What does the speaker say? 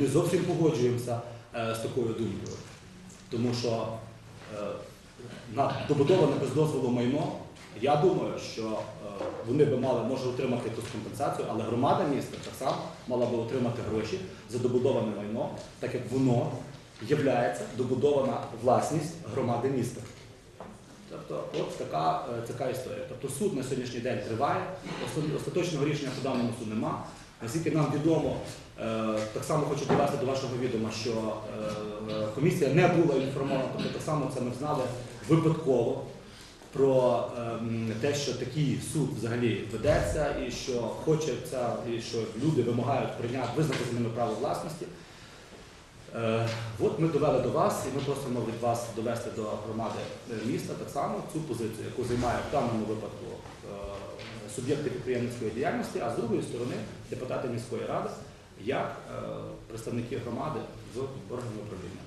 не зовсім погоджуємося е, з такою думкою. Тому що е, на добудоване без дозволу майно, я думаю, що е, вони би мали може отримати якусь компенсацію, але громада міста так само мала би отримати гроші за добудоване майно, так як воно є добудована власність громади міста. Тобто, от така, така історія. Тобто суд на сьогоднішній день триває, остаточного рішення по даному суду нема. Наскільки нам відомо, е, так само хочу довести до вашого відома, що е, комісія не була інформована, тобто так само це ми знали випадково про ем, те, що такий суд взагалі ведеться, і що хочеться, і що люди вимагають прийняти визнати за ними право власності. Е, От ми довели до вас, і ми просимо від вас довести до громади е, міста так само цю позицію, яку займає в даному випадку е, суб'єкти підприємницької діяльності, а з другої сторони депутати міської ради як представники громади в органі управління.